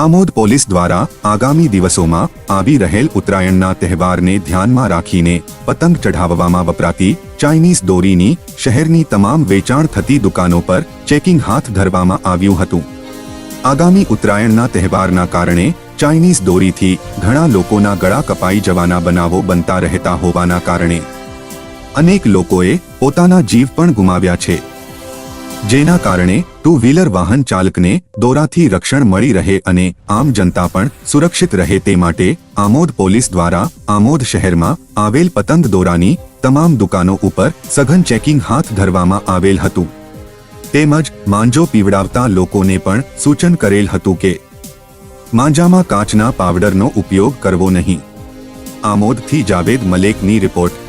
Amod police દ્વારા આગામી દિવસોમાં આવી રહેલ ઉત્તરાયણના તહેવારને ધ્યાનમાં રાખીને પતંગ ચઢાવવામાં વપરાતી ચાઇનીઝ દોરીની શહેરની તમામ વેચાણ થતી દુકાનો પર ચેકિંગ હાથ ધરવામાં આવ્યું હતું. આગામી ઉત્તરાયણના તહેવારના કારણે ચાઇનીઝ દોરીથી ઘણા લોકોના ગળા કપાઈ જવાના બનાવો બનતા રહેતા હોવાના કારણે અનેક લોકોએ પોતાના જીવ પણ ગુમાવ્યા છે. જેના કારણે ટુ વ્હીલર વાહન ચાલકને દોરાથી રક્ષણ મળી રહે અને આમ જનતા પણ સુરક્ષિત રહે તે માટે આમોદ પોલીસ દ્વારા આમોદ શહેરમાં આવેલ પતંગ દોરાની તમામ દુકાનો ઉપર સઘન ચેકિંગ હાથ ધરવામાં આવેલ હતું. તેમજ માંજો પીવડાવતા લોકોને પણ સૂચન કરેલ હતું કે માંજામાં કાચના પાવડરનો ઉપયોગ કરવો નહીં. આમોદથી જાવેદ મલેકની રિપોર્ટ